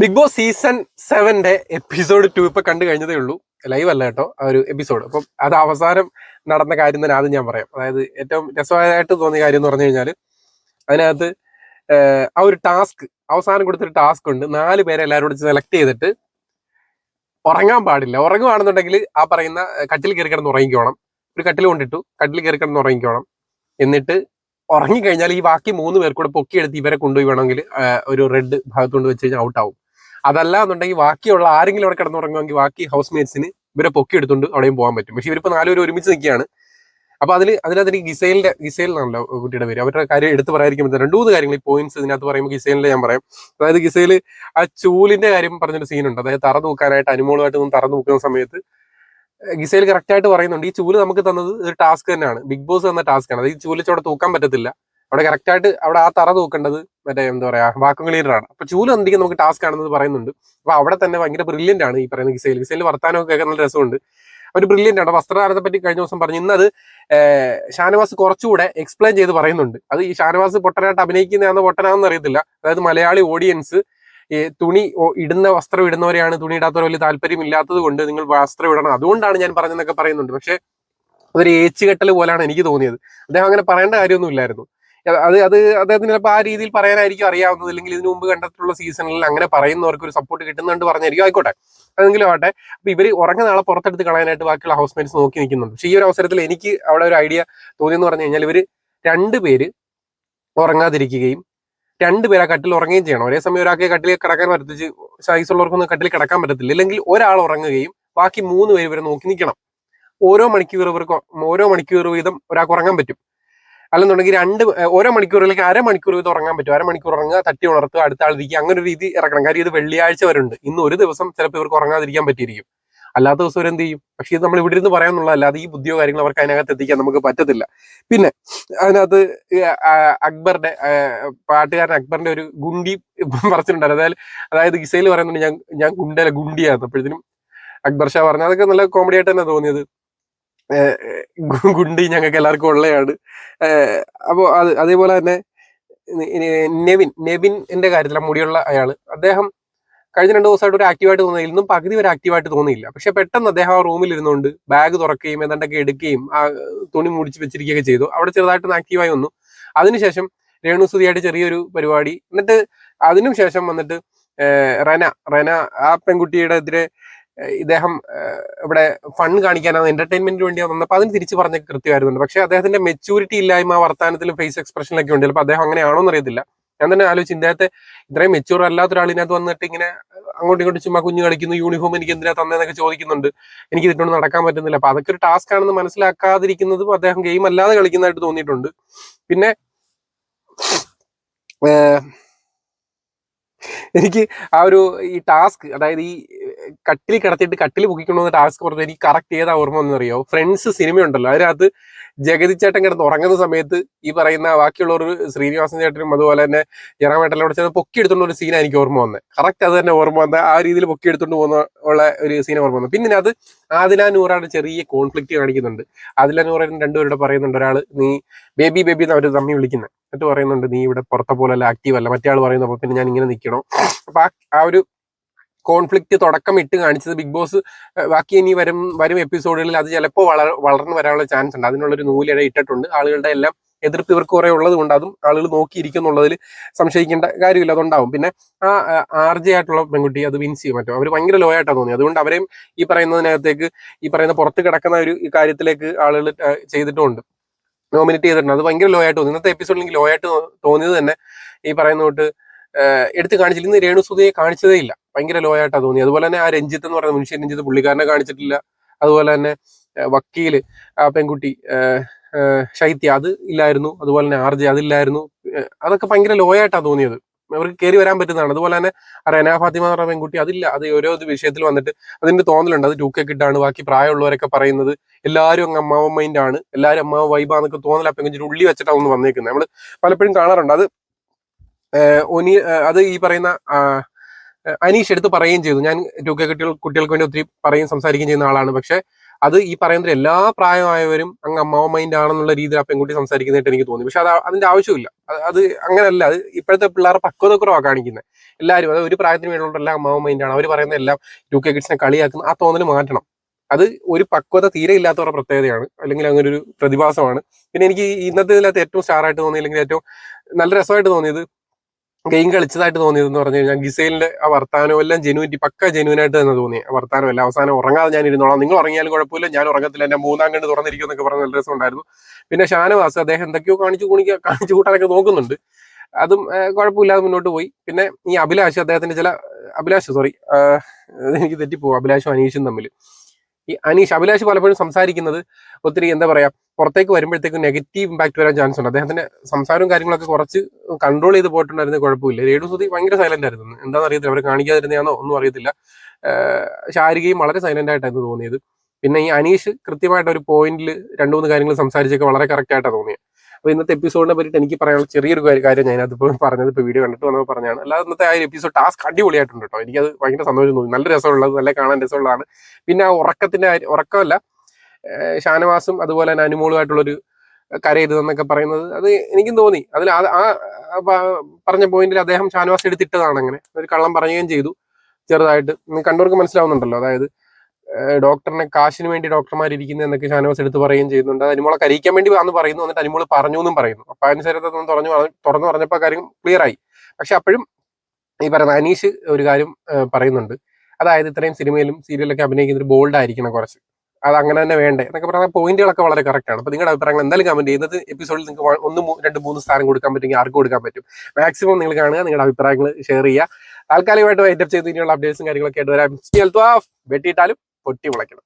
Big boss season സെവന്റെ episode two ഇപ്പൊ കണ്ടു കഴിഞ്ഞതേ ഉള്ളൂ. ലൈവ് അല്ല കേട്ടോ ആ ഒരു എപ്പിസോഡ്. അപ്പം അത് അവസാനം നടന്ന കാര്യം തന്നെ ആദ്യം ഞാൻ പറയാം. അതായത് ഏറ്റവും രസമായിട്ട് തോന്നിയ കാര്യം എന്ന് പറഞ്ഞു കഴിഞ്ഞാൽ അതിനകത്ത് ആ ഒരു ടാസ്ക് അവസാനം കൊടുത്തൊരു ടാസ്ക് ഉണ്ട്. നാല് പേരെ എല്ലാവരും കൂടി സെലക്ട് ചെയ്തിട്ട് ഉറങ്ങാൻ പാടില്ല. ഉറങ്ങുവാണെന്നുണ്ടെങ്കിൽ ആ പറയുന്ന കട്ടിൽ കയറി കിടന്ന് ഉറങ്ങിക്കോണം. ഒരു കട്ടിൽ കൊണ്ടിട്ടു കട്ടിൽ കയറി കിടന്ന് ഉറങ്ങിക്കോണം. എന്നിട്ട് ഉറങ്ങിക്കഴിഞ്ഞാൽ ഈ ബാക്കി മൂന്ന് പേർ കൂടെ പൊക്കിയെടുത്ത് ഇവരെ കൊണ്ടുപോയി വേണമെങ്കിൽ ഒരു റെഡ് ഭാഗത്ത് കൊണ്ട് വെച്ച് കഴിഞ്ഞാൽ ഔട്ട് ആവും അതല്ല എന്നുണ്ടെങ്കിൽ ബാക്കിയുള്ള ആരെങ്കിലും അവിടെ കിടന്നുറങ്ങുമെങ്കിൽ ബാക്കി ഹൗസ് മേറ്റ്സിന് ഇവരെ പൊക്കി എടുത്തുകൊണ്ട് അവിടെയും പോകാൻ പറ്റും. പക്ഷെ ഇവരിപ്പോൾ നാലുപേരും ഒരുമിച്ച് നിൽക്കുകയാണ്. അപ്പൊ അതിൽ അതിനകത്ത് ഗിസൈലിന്റെ ഗിസൈലിനാണല്ലോ കുട്ടിയുടെ പേര്. അവരുടെ കാര്യം എടുത്ത് പറയാതിരിക്കുമ്പോൾ രണ്ടു മൂന്ന് കാര്യങ്ങൾ ഈ പോയിന്റ്സ് ഇതിനകത്ത് പറയുമ്പോൾ ഗിസൈലിന്റെ ഞാൻ പറയാം. അതായത് ഗിസൈൽ ആ ചൂലിന്റെ കാര്യം പറഞ്ഞൊരു സീനുണ്ട് അതായത് തറ നോക്കാനായിട്ട് അനുമോളുമായിട്ട് ഒന്ന് തറ നോക്കുന്ന സമയത്ത് ഗിസൈൽ കറക്റ്റ് ആയിട്ട് പറയുന്നുണ്ട്. ഈ ചൂൽ നമുക്ക് തന്നത് ഒരു ടാസ്ക് തന്നെയാണ്. ബിഗ് ബോസ് തന്ന ടാസ്ക് ആണ്. അത് ഈ തൂക്കാൻ പറ്റത്തില്ല. അവിടെ കറക്റ്റായിട്ട് അവിടെ ആ തറ തൂക്കേണ്ടത് മറ്റേ എന്താ പറയാ വാക്കും ക്ലീനറാണ് അപ്പൊ ചൂൽ എന്തെങ്കിലും നമുക്ക് ടാസ്ക് ആണെന്ന് പറയുന്നുണ്ട്. അപ്പൊ അവിടെ തന്നെ ഭയങ്കര ബ്രില്യന്റ് ആണ് ഈ പറയുന്ന ഗിസൈൽ ഗിസൈൽ വർത്താനമൊക്കെ കേൾക്കാൻ നല്ല രസമുണ്ട്. ഒരു ബ്രില്യന്റ് ആണ്. വസ്ത്രധാരണത്തെ പറ്റി കഴിഞ്ഞ ദിവസം പറഞ്ഞു ഇന്നത് ഷാനവാസ് കുറച്ചുകൂടെ എക്സ്പ്ലെയിൻ ചെയ്ത് പറയുന്നുണ്ട്. അത് ഈ ഷാനവാസ് പൊട്ടനായിട്ട് അഭിനയിക്കുന്നതാണെന്ന് പൊട്ടനാണെന്ന് അറിയത്തില്ല. അതായത് മലയാളി ഓഡിയൻസ് തുണി ഇടുന്ന വസ്ത്രം ഇടുന്നവരെയാണ് തുണി ഇടാത്തവർ വലിയ താല്പര്യം ഇല്ലാത്തത് കൊണ്ട് നിങ്ങൾ വസ്ത്രം ഇടണം. അതുകൊണ്ടാണ് ഞാൻ പറഞ്ഞതെന്നൊക്കെ പറയുന്നുണ്ട്. പക്ഷെ അതൊരു ഏച്ചുകെട്ടൽ പോലാണ് എനിക്ക് തോന്നിയത്. അദ്ദേഹം അങ്ങനെ പറയേണ്ട കാര്യമൊന്നുമില്ലായിരുന്നു അത് അത് അദ്ദേഹത്തിന് ചിലപ്പോൾ ആ രീതിയിൽ പറയാനായിരിക്കും അറിയാവുന്നത്. അല്ലെങ്കിൽ ഇതിനു മുമ്പ് കണ്ടിട്ടുള്ള സീസണിൽ അങ്ങനെ പറയുന്നവർക്ക് ഒരു സപ്പോർട്ട് കിട്ടുന്നുണ്ട് പറഞ്ഞായിരിക്കും. ആയിക്കോട്ടെ. അതെങ്കിലും ആവട്ടെ. അപ്പൊ ഇവർ ഉറങ്ങുന്ന ആളെ പുറത്തെടുത്ത് കളയാനായിട്ട് ബാക്കിയുള്ള ഹൗസ് മേറ്റ്സ് നോക്കി നിൽക്കുന്നുണ്ട്. പക്ഷെ ഈ ഒരു അവസരത്തിൽ എനിക്ക് അവിടെ ഒരു ഐഡിയ തോന്നിയെന്ന് പറഞ്ഞു കഴിഞ്ഞാൽ ഇവർ രണ്ടുപേര് ഉറങ്ങാതിരിക്കുകയും രണ്ടുപേര് ആ കട്ടിൽ ഉറങ്ങുകയും ചെയ്യണം. ഒരേ സമയം ഒരാൾക്ക് കട്ടിൽ കിടക്കാൻ പറ്റത്തിച്ച് സൈസ് ഉള്ളവർക്കൊന്നും കട്ടിൽ കിടക്കാൻ പറ്റത്തില്ല. അല്ലെങ്കിൽ ഒരാൾ ഉറങ്ങുകയും ബാക്കി മൂന്ന് പേര് ഇവരെ നോക്കി നിൽക്കണം. ഓരോ മണിക്കൂർ ഇവർക്ക് ഓരോ മണിക്കൂർ വീതം ഒരാൾക്ക് ഉറങ്ങാൻ പറ്റും. അല്ലെന്നുണ്ടെങ്കിൽ രണ്ട് ഓരോ മണിക്കൂറിലേക്ക് അരമണിക്കൂർ ഇത് ഉറങ്ങാൻ പറ്റും. അരമണിക്കൂർ ഉറങ്ങുക തട്ടി ഉണർത്തുക അടുത്ത ആളിരിക്കുക അങ്ങനെ ഒരു രീതി ഇറക്കണം. കാര്യം ഇത് വെള്ളിയാഴ്ച വരെ ഉണ്ട് ഇന്ന് ഒരു ദിവസം ചിലപ്പോൾ ഇവർക്ക് ഉറങ്ങാതിരിക്കാൻ പറ്റിയിരിക്കും. അല്ലാത്ത ദിവസം എന്ത് ചെയ്യും? പക്ഷേ ഇത് നമ്മൾ ഇവിടെ ഇരുന്ന് പറയാനുള്ള അല്ലാതെ ഈ ബുദ്ധിയോ കാര്യങ്ങൾ അവർക്ക് അതിനകത്ത് എത്തിക്കാൻ നമുക്ക് പറ്റത്തില്ല. പിന്നെ അതിനകത്ത് അക്ബറിന്റെ പാട്ടുകാരൻ അക്ബറിന്റെ ഒരു ഗുണ്ടി പറഞ്ഞിട്ടുണ്ടായിരുന്നു അതായത് അതായത് ഗിസയിൽ പറയുന്നുണ്ട് ഞാൻ ഞാൻ ഗുണ്ടല ഗുണ്ടിയായിരുന്നു അപ്പോഴത്തേനും അക്ബർ ഷാ പറഞ്ഞു. അതൊക്കെ നല്ല കോമഡി ആയിട്ട് തന്നെ തോന്നിയത്. ഗുണ്ടി ഞങ്ങൾക്ക് എല്ലാവർക്കും ഉള്ളയാണ്. അപ്പോൾ അത് അതേപോലെ തന്നെ നെവിൻ എന്റെ കാര്യത്തിൽ ആ മുടിയുള്ള അയാൾ അദ്ദേഹം കഴിഞ്ഞ രണ്ട് ദിവസമായിട്ട് ഒരു ആക്റ്റീവായിട്ട് തോന്നിയില്ല. ഇന്നും പകുതി വരെ ആക്റ്റീവായിട്ട് തോന്നിയില്ല. പക്ഷെ പെട്ടെന്ന് അദ്ദേഹം ആ റൂമിൽ ഇരുന്നുകൊണ്ട് ബാഗ് തുറക്കുകയും ഏതാണ്ടൊക്കെ എടുക്കുകയും ആ തുണി മുടിച്ച് വെച്ചിരിക്കുകയൊക്കെ ചെയ്തു. അവിടെ ചെറുതായിട്ട് ആക്റ്റീവായി വന്നു. അതിനുശേഷം രേണുസുതിയായിട്ട് ചെറിയൊരു പരിപാടി. എന്നിട്ട് അതിനും ശേഷം വന്നിട്ട് റന റെന ആ പെൺകുട്ടിയുടെ എതിരെ ഇദ്ദേഹം ഇവിടെ ഫണ്ട് കാണിക്കാനാണ് എന്റർടൈൻമെന്റിന് വേണ്ടിയാണ് വന്നപ്പോൾ അതിന് തിരിച്ചു പറഞ്ഞ കൃത്യമായിരുന്നുണ്ട്. പക്ഷെ അദ്ദേഹത്തിന്റെ മെച്ചൂരിറ്റി ഇല്ലായ്മ വർത്താനത്തിലും ഫേസ് എക്സ്പ്രഷനിലൊക്കെ ഉണ്ട്. ചിലപ്പോൾ അദ്ദേഹം അങ്ങനെയാണോ എന്നറിയത്തില്ല ഞാൻ തന്നെ ആലോചിച്ച് ഇദ്ദേഹത്തെ ഇത്രയും മെച്ചൂർ അല്ലാത്ത ഒരാളിനകത്ത് വന്നിട്ട് ഇങ്ങനെ അങ്ങോട്ടും ഇങ്ങോട്ടും ചുമ്മാ കുഞ്ഞു കളിക്കുന്നു യൂണിഫോം എനിക്ക് എന്തിനാ തന്നേന്നൊക്കെ ചോദിക്കുന്നുണ്ട്. എനിക്ക് ഇതിനോട് നടക്കാൻ പറ്റുന്നില്ല. അപ്പൊ അതൊക്കെ ഒരു ടാസ്ക് ആണെന്ന് മനസ്സിലാക്കാതിരിക്കുന്നതും അദ്ദേഹം ഗെയിം അല്ലാതെ കളിക്കുന്നതായിട്ട് തോന്നിയിട്ടുണ്ട്. പിന്നെ എനിക്ക് ആ ഒരു ഈ ടാസ്ക് അതായത് ഈ കട്ടിൽ കിടത്തിയിട്ട് കട്ടിൽ പൊക്കിക്കൊണ്ടുവന്ന ടാസ്ക് പറഞ്ഞത് എനിക്ക് കറക്റ്റ് ഏതാ ഓർമ്മ എന്നറിയോ ഫ്രണ്ട്സ് സിനിമ ഉണ്ടല്ലോ. അതിനകത്ത് ജഗതി ചേട്ടൻ കിടന്ന് ഉറങ്ങുന്ന സമയത്ത് ഈ പറയുന്ന ബാക്കിയുള്ളവർ ശ്രീനിവാസൻ ചേട്ടനും അതുപോലെ തന്നെ ജയറാമേട്ടനോട് ചേർന്ന് പൊക്കി എടുത്തുകൊണ്ട് ഒരു സീനാണ് എനിക്ക് ഓർമ്മ വന്നത് കറക്റ്റ് അത് തന്നെ ഓർമ്മ വന്നത് ആ രീതിയിൽ പൊക്കി എടുത്തുകൊണ്ട് പോകുന്ന ഉള്ള ഒരു സീൻ ഓർമ്മ വന്നത് പിന്നെ അത് ആദില നൂറാണ് ചെറിയ കോൺഫ്ലിക്റ്റ് കാണിക്കുന്നുണ്ട്. ആദില നൂറിന് രണ്ടുപേരുടെ പറയുന്നുണ്ട്. ഒരാൾ നീ ബേബി ബേബി എന്ന് അവർ തമ്മി വിളിക്കുന്നത് എന്നിട്ട് പറയുന്നുണ്ട് നീ ഇവിടെ പുറത്തെ പോലെ അല്ല ആക്റ്റീവ് അല്ല. മറ്റേ ആൾ പറയുന്നു അപ്പൊ പിന്നെ ഞാൻ ഇങ്ങനെ നിൽക്കണോ അപ്പൊ ആ ഒരു കോൺഫ്ലിക്റ്റ് തുടക്കം ഇട്ട് കാണിച്ചത്. ബിഗ് ബോസ് ബാക്കി ഇനി വരും വരും എപ്പിസോഡുകളിൽ അത് ചിലപ്പോൾ വളർ വളർന്നു വരാനുള്ള ചാൻസ് ഉണ്ട്. അതിനുള്ളൊരു നൂലിഴ ഇട്ടിട്ടുണ്ട്. ആളുകളുടെ എല്ലാം എതിർപ്പ് ഇവർക്ക് കുറെ ഉള്ളത് കൊണ്ട് അതും ആളുകൾ നോക്കിയിരിക്കുന്നുള്ളതിൽ സംശയിക്കേണ്ട കാര്യമില്ല. അതുണ്ടാവും പിന്നെ ആ ആർ ജെ ആയിട്ടുള്ള പെൺകുട്ടി അത് വിൻസ് ചെയ്യും മറ്റോ. അവർ ഭയങ്കര ലോ ആയിട്ടാണ് തോന്നി അതുകൊണ്ട് അവരെയും ഈ പറയുന്നതിനകത്തേക്ക് ഈ പറയുന്ന പുറത്ത് കിടക്കുന്ന ഒരു കാര്യത്തിലേക്ക് ആളുകൾ ചെയ്തിട്ടുമുണ്ട് നോമിനേറ്റ് ചെയ്തിട്ടുണ്ട്. അത് ഭയങ്കര ലോ ആയിട്ട് തോന്നി. ഇന്നത്തെ എപ്പിസോഡിൽ എനിക്ക് ലോ ആയിട്ട് തോന്നിയത് തന്നെ ഈ പറയുന്ന തൊട്ട് എടുത്ത് കാണിച്ചില്ല. ഇന്ന് രേണുസുതയെ കാണിച്ചതേ ഇല്ല. ഭയങ്കര ലോ ആയിട്ടാണ് തോന്നി അതുപോലെ തന്നെ ആ രഞ്ജിത്ത് എന്ന് പറയുന്ന മനുഷ്യൻ രഞ്ജിത്ത് പുള്ളിക്കാരനെ കാണിച്ചിട്ടില്ല. അതുപോലെ തന്നെ വക്കീൽ ആ പെൺകുട്ടി ശൈത്യ അത് ഇല്ലായിരുന്നു. അതുപോലെ തന്നെ ആർജെ അതില്ലായിരുന്നു അതൊക്കെ ഭയങ്കര ലോ ആയിട്ടാണ് തോന്നിയത്. അവർക്ക് കയറി വരാൻ പറ്റുന്നതാണ്. അതുപോലെ തന്നെ റെന ഫാത്തിമ എന്ന് പറഞ്ഞ പെൺകുട്ടി അതില്ല. അത് ഓരോ വിഷയത്തിൽ വന്നിട്ട് അതിന്റെ തോന്നലുണ്ട്. അത് ടൂക്കെ കിട്ടാണ് ബാക്കി പ്രായമുള്ളവരൊക്കെ പറയുന്നത് എല്ലാവരും അങ്ങ് അമ്മാവ മൈൻഡ് ആണ്. എല്ലാവരും അമ്മാവ് വൈബാന്നൊക്കെ തോന്നല പെൺകുട്ടി ഉള്ളി വെച്ചിട്ടാണ് ഒന്ന് വന്നേക്കുന്നത്. നമ്മൾ പലപ്പോഴും കാണാറുണ്ട്. അത് ഒനി അത് ഈ പറയുന്ന അനീഷ് എടുത്ത് പറയുകയും ചെയ്തു. ഞാൻ കെ കുട്ടികൾ കുട്ടികൾക്ക് വേണ്ടി ഒത്തിരി പറയും സംസാരിക്കുകയും ചെയ്യുന്ന ആളാണ്. പക്ഷെ അത് ഈ പറയുന്ന എല്ലാ പ്രായമായവരും അങ്ങ് അമ്മാവ മൈൻഡ് ആണെന്നുള്ള രീതിയിൽ ആ പെൺകുട്ടി സംസാരിക്കുന്നതായിട്ട് എനിക്ക് തോന്നി. പക്ഷെ അത് അതിന്റെ ആവശ്യമില്ല. അത് അങ്ങനെയല്ല അത് ഇപ്പോഴത്തെ പിള്ളേർ പക്വത കുറവാണ് കാണിക്കുന്നത്. എല്ലാവരും അത് ഒരു പ്രായത്തിന് വേണ്ടിയുള്ള എല്ലാം അമ്മാവ മൈൻഡാണ് അവർ പറയുന്ന എല്ലാം ടു കെ കിഡ്സിനെ കളിയാക്കുന്ന ആ തോന്നൽ മാറ്റണം. അത് ഒരു പക്വത തീരെ ഇല്ലാത്തവരുടെ പ്രത്യേകതയാണ്. അല്ലെങ്കിൽ അങ്ങനെ ഒരു പ്രതിഭാസമാണ്. പിന്നെ എനിക്ക് ഇന്നത്തെ ഇതിനകത്ത് ഏറ്റവും സ്റ്റാർ ആയിട്ട് തോന്നി അല്ലെങ്കിൽ ഏറ്റവും നല്ല രസമായിട്ട് തോന്നിയത് ഗെയിം കളിച്ചതായിട്ട് തോന്നിയത് എന്ന് പറഞ്ഞു കഴിഞ്ഞാൽ ഗിസൈലിന്റെ ആ വർത്താനം എല്ലാം ജെനുവിറ്റി പക്ക ജെനുവിനായിട്ട് തന്നെ തോന്നി. വർത്താനം എല്ലാം അവസാനം ഉറങ്ങാതെ ഞാൻ ഇരുന്നോളാം. നിങ്ങൾ ഉറങ്ങിയാലും കുഴപ്പമില്ല. ഞാൻ ഉറങ്ങത്തില്ല. എന്റെ മൂന്നാം കണ്ട് തുറന്നിരിക്കും എന്നൊക്കെ പറഞ്ഞ നല്ല രസം ഉണ്ടായിരുന്നു. പിന്നെ ഷാനവാസ് അദ്ദേഹം എന്തൊക്കെയോ കാണിച്ചു കുണിക്കുക കാണിച്ചു കൂട്ടാനൊക്കെ നോക്കുന്നുണ്ട്. അതും കുഴപ്പമില്ലാതെ മുന്നോട്ട് പോയി. പിന്നെ ഈ അഭിലാഷ് അദ്ദേഹത്തിന്റെ ചില അഭിലാഷ് സോറി എനിക്ക് തെറ്റിപ്പോ അഭിലാഷും അനീഷും തമ്മിൽ ഈ അനീഷ് അഭിലാഷ് പലപ്പോഴും സംസാരിക്കുന്നത് ഒത്തിരി എന്താ പറയാ പുറത്തേക്ക് വരുമ്പോഴത്തേക്കും നെഗറ്റീവ് ഇമ്പാക്ട് വരാൻ ചാൻസ് ഉണ്ട്. അദ്ദേഹത്തിന്റെ സംസാരവും കാര്യങ്ങളൊക്കെ കുറച്ച് കൺട്രോൾ ചെയ്ത് പോയിട്ടുണ്ടായിരുന്നു കുഴപ്പമില്ല. രേഡു സുതി ഭയങ്കര സൈലന്റ് ആയിരുന്നു. എന്താണെന്ന് അറിയത്തില്ല അവർ കാണിക്കാതിരുന്നതാണോ ഒന്നും അറിയത്തില്ല. ശാരികയും വളരെ സൈലന്റ് ആയിട്ടായിരുന്നു തോന്നിയത്. പിന്നെ ഈ അനീഷ് കൃത്യമായിട്ട് ഒരു പോയിന്റിൽ രണ്ടു മൂന്ന് കാര്യങ്ങൾ സംസാരിച്ചൊക്കെ വളരെ കറക്റ്റ് ആയിട്ടാണ് തോന്നിയത്. അപ്പൊ ഇന്നത്തെ എപ്പിസോഡിനെ പറ്റിയിട്ട് എനിക്ക് പറയാനുള്ള ചെറിയൊരു കാര്യം ഞാൻ അതിപ്പോൾ പറഞ്ഞത് ഇപ്പോൾ വീഡിയോ കണ്ടിട്ട് വന്നപ്പോൾ പറഞ്ഞാണ് അല്ലാതെ ഇന്നത്തെ ആ ഒരു എപ്പിസോഡ് ടാസ്ക് അടിപൊളിയായിട്ടുണ്ട് കേട്ടോ. എനിക്കത് ഭയങ്കര സന്തോഷം തോന്നി. നല്ല രസമുള്ളത് നല്ല കാണാൻ രസമുള്ളതാണ്. പിന്നെ ആ ഉറക്കത്തിന്റെ ഉറക്കമല്ല. ഷാനവാസും അതുപോലെ തന്നെ അനുമോളുമായിട്ടുള്ളൊരു കരയരുതെന്നൊക്കെ പറയുന്നത് അത് എനിക്കും തോന്നി. അതിൽ ആ പറഞ്ഞ പോയിന്റിൽ അദ്ദേഹം ഷാനവാസ് എടുത്തിട്ടതാണ് അങ്ങനെ. ഒരു കള്ളം പറയുകയും ചെയ്തു. ചെറുതായിട്ട്. കണ്ടവർക്ക് മനസ്സിലാവുന്നുണ്ടല്ലോ. അതായത് ഡോക്ടറിനെ കാശിന് വേണ്ടി ഡോക്ടർമാർ ഇരിക്കുന്നത് എന്നൊക്കെ ഷാനവാസ് എടുത്ത് പറയുകയും ചെയ്യുന്നുണ്ട്. അത് അനിമോളെ കരയിക്കാൻ വേണ്ടി അന്ന് പറയുന്നു. എന്നിട്ട് അനിമോൾ പറഞ്ഞു എന്നും പറയുന്നു. അപ്പൊ അതിനുശേഷത്തെ തുറന്നു തുറന്നു പറഞ്ഞപ്പോൾ കാര്യം ക്ലിയർ ആയി. പക്ഷെ അപ്പോഴും ഈ പറയുന്ന അനീഷ് ഒരു കാര്യം പറയുന്നുണ്ട്. അതായത് ഇത്രയും സിനിമയിലും സീരിയലൊക്കെ അഭിനയിക്കുന്നത് ബോൾഡ് ആയിരിക്കണം കുറച്ച്. അത് അങ്ങനെ തന്നെ വേണ്ടേ എന്നൊക്കെ പറഞ്ഞ പോയിന്റുകളൊക്കെ വളരെ കറക്റ്റ് ആണ്. അപ്പൊ നിങ്ങളുടെ അഭിപ്രായങ്ങൾ എന്തായാലും കമന്റ് ചെയ്യുന്നത് എപ്പിസോഡിൽ നിങ്ങൾക്ക് ഒന്ന് രണ്ട് മൂന്ന് സ്ഥാനം കൊടുക്കാൻ പറ്റുമെങ്കിൽ ആർക്ക് കൊടുക്കാൻ പറ്റും? മാക്സിമം നിങ്ങൾ കാണുക നിങ്ങളുടെ അഭിപ്രായങ്ങൾ ഷെയർ ചെയ്യുക. താൽക്കാലികമായിട്ട് വൈറ്റപ്പ് ചെയ്ത് ഇനിയുള്ള അപ്ഡേറ്റ്സും കാര്യങ്ങളൊക്കെ ആയിട്ട് വരാം. വെട്ടിയിട്ടാലും പൊട്ടി മുളയ്ക്കണം